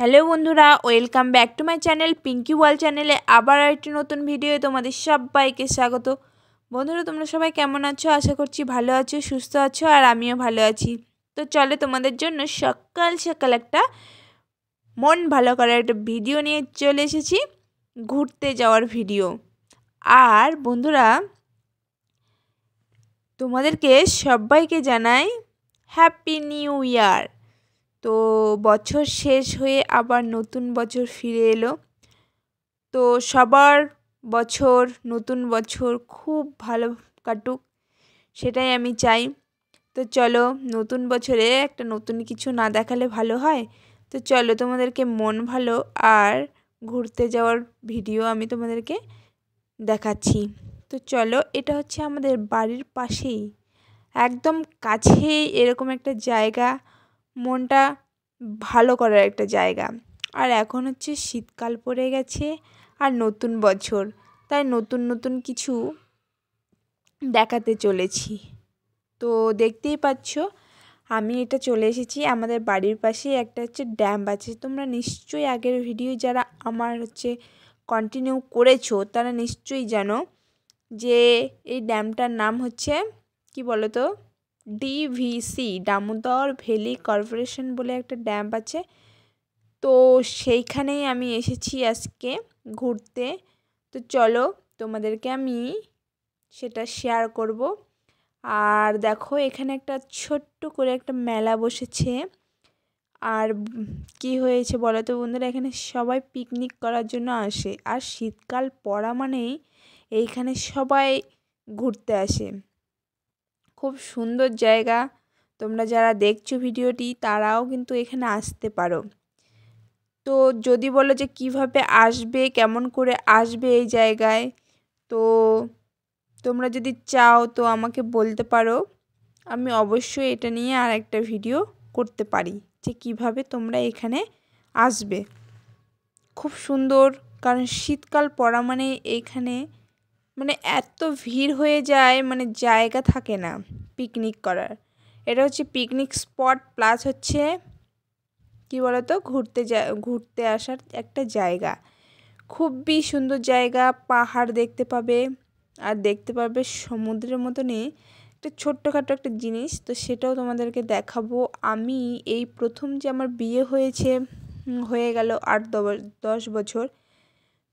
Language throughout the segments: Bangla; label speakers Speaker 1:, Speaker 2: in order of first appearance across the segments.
Speaker 1: হ্যালো বন্ধুরা, welcome back to my channel Pinky ওয়াল চ্যানেলে আবার একটি নতুন ভিডিও তোমাদের সবাইকে স্বাগত। বন্ধুরা, তোমরা সবাই কেমন আছো? আশা করছি ভালো আছো, সুস্থ আছো আর আমিও ভালো আছি। তো চলে তোমাদের জন্য সকাল সকাল একটা মন ভালো করার একটা ভিডিও নিয়ে চলে এসেছি, ঘুরতে যাওয়ার ভিডিও। আর বন্ধুরা, তোমাদেরকে সবাইকে জানাই হ্যাপি নিউ ইয়ার তো বছর শেষ হয়ে আবার নতুন বছর ফিরে এলো। তো সবার বছর, নতুন বছর খুব ভালো কাটুক, সেটাই আমি চাই। তো চলো, নতুন বছরে একটা নতুন কিছু না দেখালে ভালো হয়। তো চলো, তোমাদেরকে মন ভালো আর ঘুরতে যাওয়ার ভিডিও আমি তোমাদেরকে দেখাচ্ছি। তো চলো, এটা হচ্ছে আমাদের বাড়ির পাশেই। একদম কাছেই এরকম একটা জায়গা। মনটা ভালো করার একটা জায়গা। আর এখন হচ্ছে শীতকাল পড়ে গেছে আর নতুন বছর, তাই নতুন নতুন কিছু দেখাতে চলেছি। তো দেখতেই পাচ্ছ, আমি এটা চলে এসেছি আমাদের বাড়ির পাশে একটা হচ্ছে ড্যাম আছে। তোমরা নিশ্চয়ই আগের ভিডিও যারা আমার হচ্ছে কন্টিনিউ করেছ, তারা নিশ্চয়ই জানো যে এই ড্যামটার নাম হচ্ছে, কি বলো তো ডিভিসি দামোদর ভ্যালি কর্পোরেশন বলে একটা ড্যাম আছে। তো সেইখানেই আমি এসেছি আজকে ঘুরতে। তো চলো তোমাদেরকে আমি সেটা শেয়ার করব। আর দেখো এখানে একটা ছোট্ট করে একটা মেলা বসেছে। আর কি হয়েছে বলো তো বন্ধুরা? এখানে সবাই পিকনিক করার জন্য আসে। আর শীতকাল পড়া মানেই এইখানে সবাই ঘুরতে আসে। খুব সুন্দর জায়গা। তোমরা যারা দেখছ ভিডিওটি, তারাও কিন্তু এখানে আসতে পারো। তো যদি বলো যে কীভাবে আসবে, কেমন করে আসবে এই জায়গায়, তো তোমরা যদি চাও তো আমাকে বলতে পারো। আমি অবশ্যই এটা নিয়ে আর একটা ভিডিও করতে পারি, যে কীভাবে তোমরা এখানে আসবে। খুব সুন্দর, কারণ শীতকাল পড়া মানে এইখানে মানে এত ভিড় হয়ে যায় মানে জায়গা থাকে না পিকনিক করার। এটা হচ্ছে পিকনিক স্পট প্লাস হচ্ছে কি বলতো? ঘুরতে যা, ঘুরতে আসার একটা জায়গা। খুবই সুন্দর জায়গা, পাহাড় দেখতে পাবে। আর দেখতে পাবে সমুদ্রের মতনই একটা ছোট্টখাটো একটা জিনিস। তো সেটাও তোমাদেরকে দেখাবো। আমি এই প্রথম যে আমার বিয়ে হয়েছে হয়ে গেল আট দশ বছর।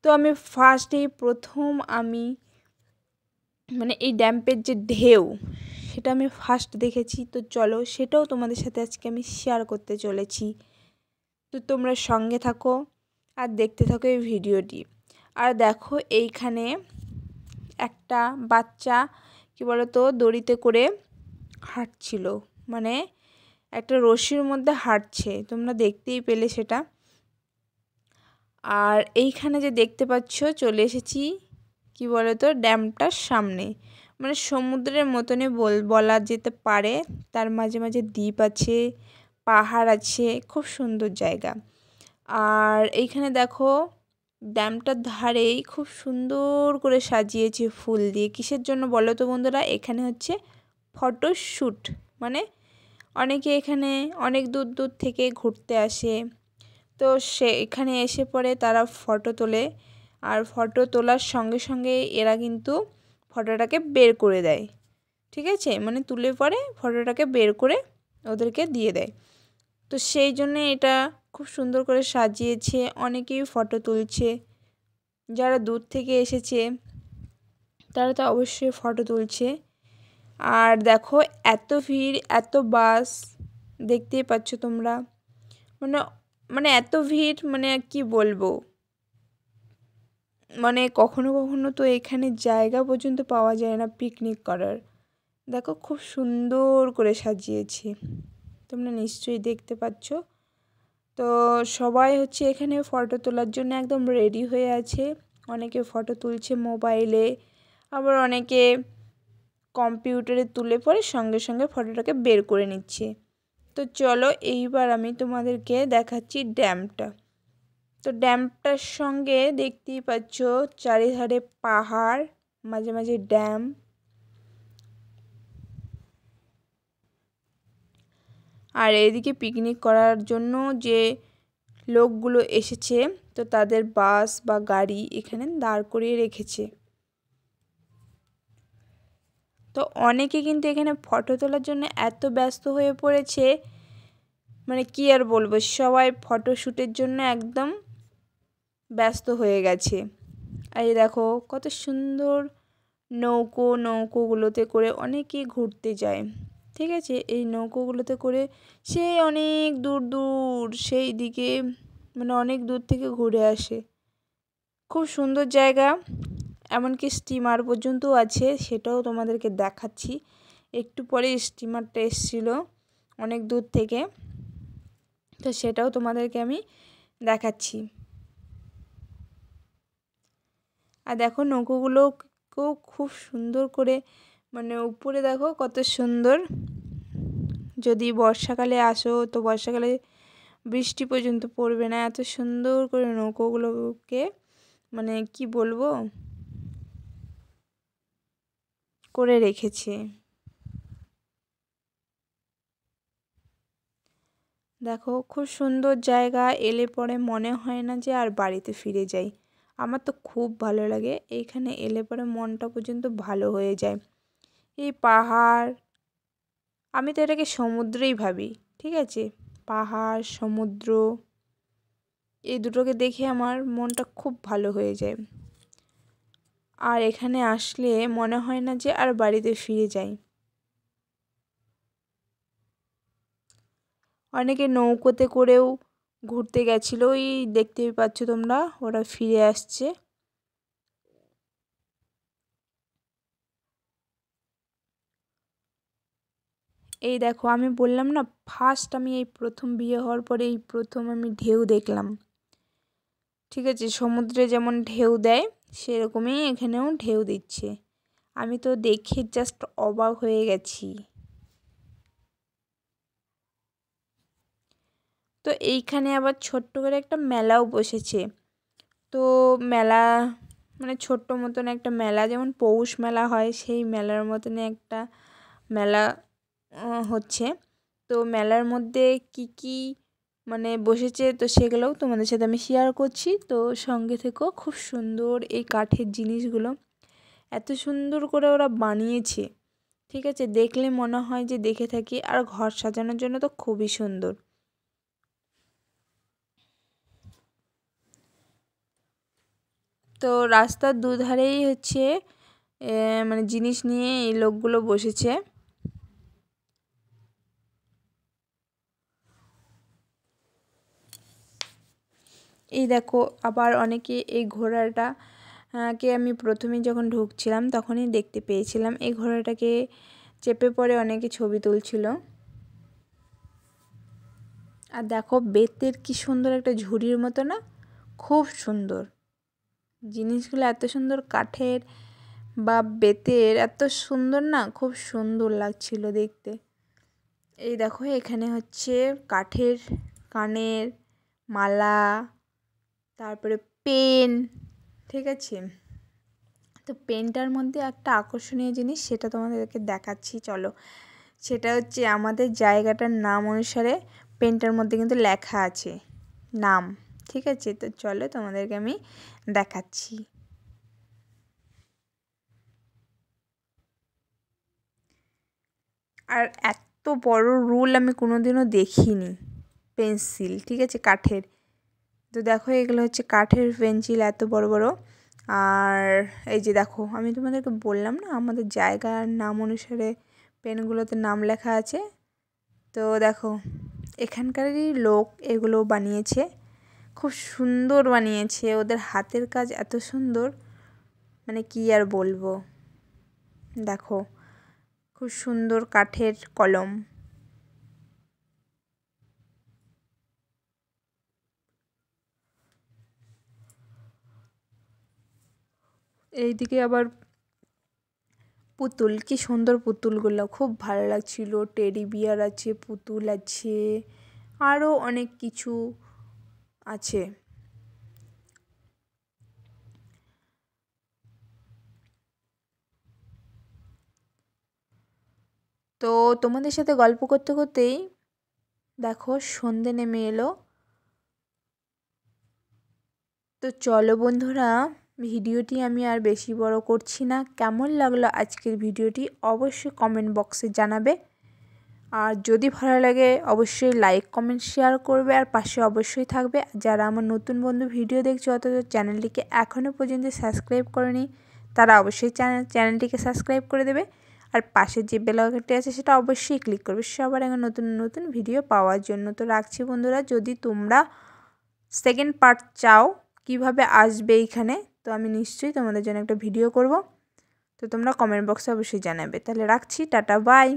Speaker 1: তো আমি ফার্স্টেই প্রথম আমি মানে এই ড্যাম্পের যে ঢেউ, সেটা আমি ফার্স্ট দেখেছি। তো চলো সেটাও তোমাদের সাথে আজকে আমি শেয়ার করতে চলেছি। তো তোমরা সঙ্গে থাকো আর দেখতে থাকো এই ভিডিওটি। আর দেখো এইখানে একটা বাচ্চা, কি বলতো, দড়িতে করে হাঁটছিল। মানে একটা রশির মধ্যে হাঁটছে। তোমরা দেখতেই পেলে সেটা। আর এইখানে যে দেখতে পাচ্ছ, চলে এসেছি কি বলতো ড্যামটার সামনে। মানে সমুদ্রের মতনই বল, বলা যেতে পারে। তার মাঝে মাঝে দ্বীপ আছে, পাহাড় আছে, খুব সুন্দর জায়গা। আর এইখানে দেখো, ড্যামটার ধারেই খুব সুন্দর করে সাজিয়েছে ফুল দিয়ে। কিসের জন্য বলো তো বন্ধুরা? এখানে হচ্ছে ফটোশ্যুট। মানে অনেকে এখানে অনেক দূর দূর থেকে ঘুরতে আসে। তো সে এখানে এসে পরে তারা ফটো তোলে। আর ফটো তোলার সঙ্গে সঙ্গে এরা কিন্তু ফটোটাকে বের করে দেয়। ঠিক আছে? মানে তুলে পরে ফটোটাকে বের করে ওদেরকে দিয়ে দেয়। তো সেই জন্যে এটা খুব সুন্দর করে সাজিয়েছে, অনেকেই ফটো তুলছে। যারা দূর থেকে এসেছে, তারা তো অবশ্যই ফটো তুলছে। আর দেখো, এত ভিড়, এত বাস, দেখতেই পাচ্ছ তোমরা। মানে মানে এত ভিড় মানে কি বলব? মানে কখনো কখনো তো এখানে জায়গা পর্যন্ত পাওয়া যায় না পিকনিক করার। দেখো খুব সুন্দর করে সাজিয়েছি। তোমরা নিশ্চয়ই দেখতে পাচ্ছ। তো সবাই হচ্ছে এখানে ফটো তোলার জন্য একদম রেডি হয়ে আছে। অনেকে ফটো তুলছে মোবাইলে আবার অনেকে কম্পিউটারে তুলে পরে সঙ্গে সঙ্গে ফটোটাকে বের করে নিচ্ছে। তো চলো এইবার আমি তোমাদেরকে দেখাচ্ছি ড্যামটা তো ড্যামটার সঙ্গে দেখতেই পাচ্ছ চারিধারে পাহাড়, মাঝে মাঝে ড্যাম। আর এদিকে পিকনিক করার জন্য যে লোকগুলো এসেছে, তো তাদের বাস বা গাড়ি এখানে দাঁড় করিয়ে রেখেছে। তো অনেকে কিন্তু এখানে ফটো তোলার জন্য এত ব্যস্ত হয়ে পড়েছে মানে কি আর বলব, সবাই ফটোশ্যুটের জন্য একদম ব্যস্ত হয়ে গেছে। আর এই দেখো, কত সুন্দর নৌকো, নৌকোগুলোতে করে অনেকেই ঘুরতে যায়। ঠিক আছে? এই নৌকোগুলোতে করে সে অনেক দূর দূর, সেই দিকে মানে অনেক দূর থেকে ঘুরে আসে। খুব সুন্দর জায়গা। এমনকি স্টিমার পর্যন্তও আছে, সেটাও তোমাদেরকে দেখাচ্ছি। একটু পরে স্টিমারটা এসেছিল অনেক দূর থেকে, তো সেটাও তোমাদেরকে আমি দেখাচ্ছি। আর দেখো নৌকোগুলোকেও খুব সুন্দর করে মানে উপরে দেখো কত সুন্দর। যদি বর্ষাকালে আসো তো বর্ষাকালে বৃষ্টি পর্যন্ত পড়বে না। এত সুন্দর করে নৌকোগুলোকে মানে কি বলব? করে রেখেছে। দেখো খুব সুন্দর জায়গা। এলে পরে মনে হয় না যে আর বাড়িতে ফিরে যাই। আমার তো খুব ভালো লাগে। এইখানে এলে পরে মনটা পর্যন্ত ভালো হয়ে যায়। এই পাহাড়, আমি তো এটাকে সমুদ্রেই ভাবি, ঠিক আছে? পাহাড়, সমুদ্র, এই দুটোকে দেখে আমার মনটা খুব ভালো হয়ে যায়। আর এখানে আসলে মনে হয় না যে আর বাড়িতে ফিরে যাই। অনেকে নৌকোতে করেও ঘুরতে গেছিল, ওই দেখতে পাচ্ছ তোমরা, ওরা ফিরে আসছে। এই দেখো, আমি বললাম না ফার্স্ট আমি এই প্রথম বিয়ে হওয়ার পরে এই প্রথম আমি ঢেউ দেখলাম। ঠিক আছে, সমুদ্রে যেমন ঢেউ দেয়, সেরকমই এখানেও ঢেউ দিচ্ছে। আমি তো দেখে জাস্ট অবাক হয়ে গেছি। তো এইখানে আবার ছোট্ট করে একটা মেলাও বসেছে। তো মেলা মানে ছোট্ট মতন একটা মেলা, যেমন পৌষ মেলা হয়, সেই মেলার মতনই একটা মেলা হচ্ছে। তো মেলার মধ্যে কি কি মানে বসেছে, তো সেগুলোও তোমাদের সাথে আমি শেয়ার করছি। তো সঙ্গে থেকেও খুব সুন্দর এই কাঠের জিনিসগুলো। এত সুন্দর করে ওরা বানিয়েছে, ঠিক আছে? দেখলে মনে হয় যে দেখে থাকি। আর ঘর সাজানোর জন্য তো খুবই সুন্দর। তো রাস্তার দুধারেই হচ্ছে মানে জিনিস নিয়ে এই লোকগুলো বসেছে। এই দেখো, আবার অনেকে এই ঘোড়াটা কে আমি প্রথমে যখন ঢুকছিলাম তখনই দেখতে পেয়েছিলাম। এই ঘোড়াটাকে চেপে পড়ে অনেকে ছবি তুলছিল। আর দেখো, বেতের কি সুন্দর একটা ঝুড়ির মতো না? খুব সুন্দর। জিনিসগুলো এত সুন্দর কাঠের বা বেতের, এত সুন্দর না? খুব সুন্দর লাগছিল দেখতে। এই দেখো, এখানে হচ্ছে কাঠের কানের মালা, তারপরে পেন, ঠিক আছে? তো পেনটার মধ্যে একটা আকর্ষণীয় জিনিস সেটা তোমাদেরকে দেখাচ্ছি, চলো। সেটা হচ্ছে আমাদের জায়গাটার নাম অনুসারে পেনটার মধ্যে কিন্তু লেখা আছে, নাম। ঠিক আছে? তো চলো তোমাদেরকে আমি দেখাচ্ছি। আর এত বড় রুল আমি কোনোদিনও দেখিনি। পেন্সিল, ঠিক আছে? কাঠের। তো দেখো, এগুলো হচ্ছে কাঠের পেন্সিল এত বড় বড়। আর এই যে দেখো, আমি তোমাদেরকে বললাম না, আমাদের জায়গার নাম অনুসারে পেনগুলোতে নাম লেখা আছে। তো দেখো, এখানকারই লোক এগুলো বানিয়েছে। খুব সুন্দর বানিয়েছে। ওদের হাতের কাজ এত সুন্দর। মানে কি আর বলব? দেখো, খুব সুন্দর কাঠের কলম। এইদিকে আবার পুতুল, কি সুন্দর পুতুলগুলো। খুব ভালো লাগছিল। টেডি বিয়ার আছে, পুতুল আছে আরও অনেক কিছু। আছে। তো তোমাদের সাথে গল্প করতে করতেই দেখো সন্ধে নেমে এলো। তো চলো বন্ধুরা, ভিডিওটি আমি আর বেশি বড় করছি না। কেমন লাগল আজকের ভিডিওটি অবশ্যই কমেন্ট বক্সে জানাবে। আর যদি ভালো লাগে, অবশ্যই লাইক কমেন্ট শেয়ার করবে আর পাশে অবশ্যই থাকবে। যারা আমার নতুন বন্ধু ভিডিও দেখছে, অথচ চ্যানেলটিকে এখনও পর্যন্ত সাবস্ক্রাইব করেনি, তারা অবশ্যই চ্যানেলটিকে সাবস্ক্রাইব করে দেবে। আর পাশে যে বেলাঘাটটি আছে, সেটা অবশ্যই ক্লিক করবে। সবার আগে নতুন নতুন ভিডিও পাওয়ার জন্য তো রাখছি বন্ধুরা। যদি তোমরা সেকেন্ড পার্ট চাও, কীভাবে আসবে এইখানে, তো আমি নিশ্চয়ই তোমাদের জন্য একটা ভিডিও করব। তো তোমরা কমেন্ট বক্সে অবশ্যই জানাবে। তাহলে রাখছি, টাটা বাই